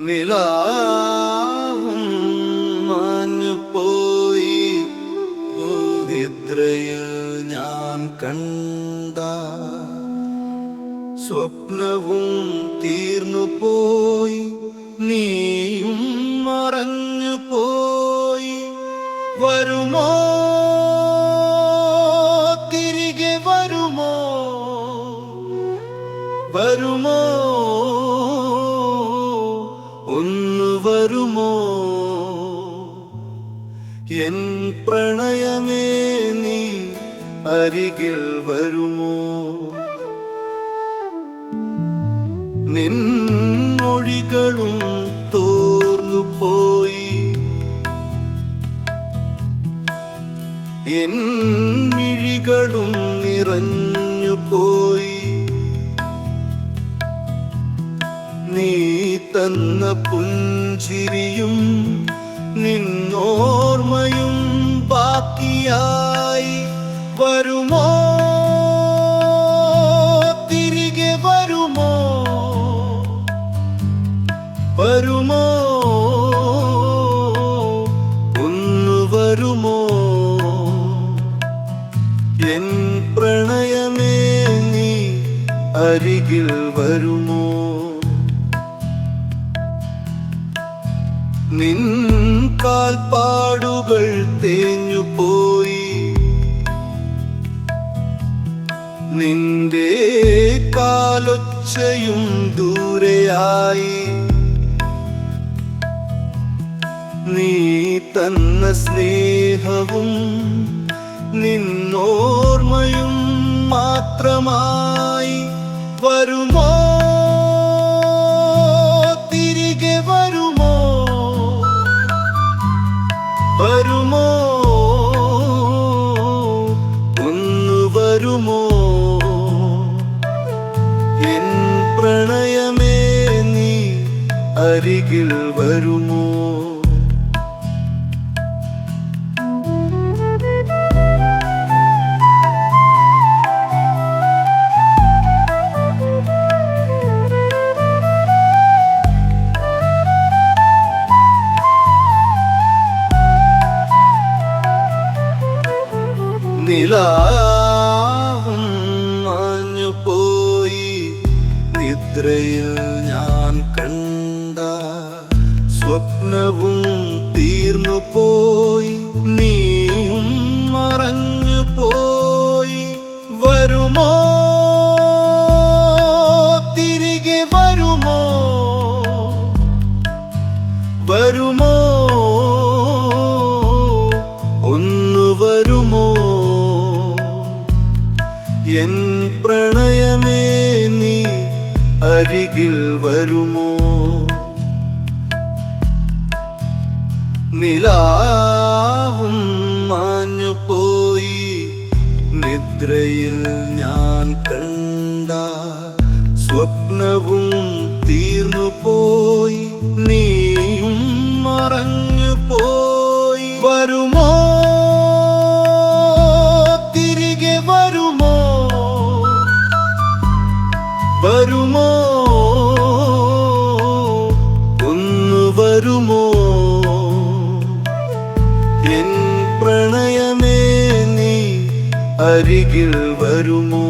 നിലാവും മാഞ്ഞു പോയി. നിദ്രയിൽ ഞാൻ കണ്ട സ്വപ്നവും തീർന്നു പോയി. നീയും മറഞ്ഞു പോയി. വരുമോ? തിരികെ വരുമോ? വരുമോ? വരുമോ? എൻ പ്രണയമേ നീ അരികിൽ വരുമോ? നിൻ മൊഴികളും തോർന്നു പോയി. എൻ മിഴികളും നിറഞ്ഞു പോയി. തന്ന പുഞ്ചിരിയും നിന്നോർമ്മയും ബാക്കിയായി വരുമോ? തിരികെ വരുമോ? വരുമോ? ഒന്ന് വരുമോ? എൻ പ്രണയമേ നീ അരികിൽ വരുമോ? നിൻ കാൽപ്പാടുകൾ തേഞ്ഞു പോയി. നിന്റെ കാലൊച്ചയും ദൂരെയായി. നീ തന്ന സ്നേഹവും നിന്നോർമ്മയും മാത്രമായി വരുമോ? വരുമോ? ഒന്ന് വരുമോ? എൻ പ്രണയമേ നീ അരികിൽ വരുമോ? നിദ്രയിൽ ഞാൻ കണ്ട സ്വപ്നവും തീർന്നു പോയി. നീയും മറഞ്ഞു പോയി. വരുമോ? തിരികെ വരുമോ? വരുമോ? ഒന്ന് വരുമോ? എൻ അരികിൽ വരുമോ? നിലാവും മാഞ്ഞു പോയി. നിദ്രയിൽ ഞാൻ കണ്ട സ്വപ്നവും തീർന്നു പോയി. നീയും മറഞ്ഞു ഒന്ന് വരുമോ എൻ പ്രണയമേ നീ അരികിൽ വരുമോ?